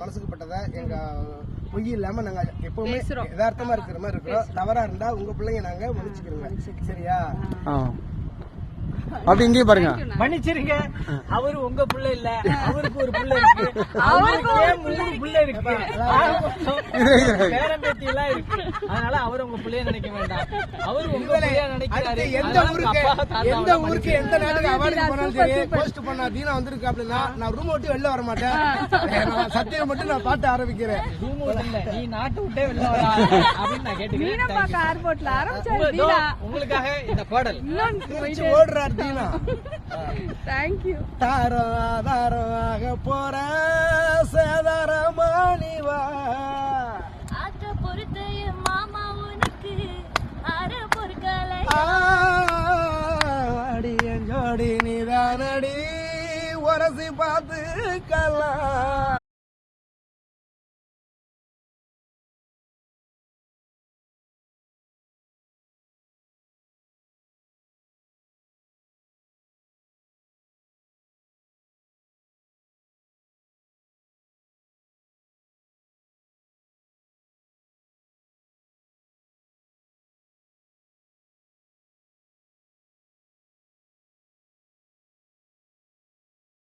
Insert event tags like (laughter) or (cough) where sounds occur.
மனசுக்கு பட்டதை எங்க பொய் இல்லாம நாங்க எப்பவுமே பேசுறோம். யதார்த்தமா இருக்கிற மாதிரி இருக்கிறோம். தவறா இருந்தா உங்க பிள்ளைங்க நாங்க மன்னிச்சுக்கிறோங்க சரியா? அப்படி இங்கேயும் பாருங்க. மன்னிச்சிருங்க. அவரு உங்க புள்ள இல்ல. அவருக்கு ஒரு புள்ள அதனால அவர் உங்க புள்ளைய நினைக்க வேண்டாம். அவர் உங்க புள்ளைய நினைக்கிறாரு. எந்த ஊருக்கு எந்த ஊருக்கு எந்த நாட்டுக்கு அவார்டு போனாலும் சரி போஸ்ட் பண்ணா தீனா வந்திருக்கு அப்படின்னா நான் ரூம் விட்டு வெளில வர மாட்டேன். நான் சத்தியம் மட்டும் நான் பாட்டு ஆரம்பிக்கிறேன். ரூம் இல்ல நீ நாட்டு விட்டே வெளில வரா (laughs) அப்படின்னு நான் கேட்டுக்கிறேன். உங்களுக்காக இந்த பாடல். ஓடுறார் தீனா. தேங்க்யூ தாரம் ஆதாரமாக போற அடியன் நீதானடி உரசி பார்த்துக்கலாம்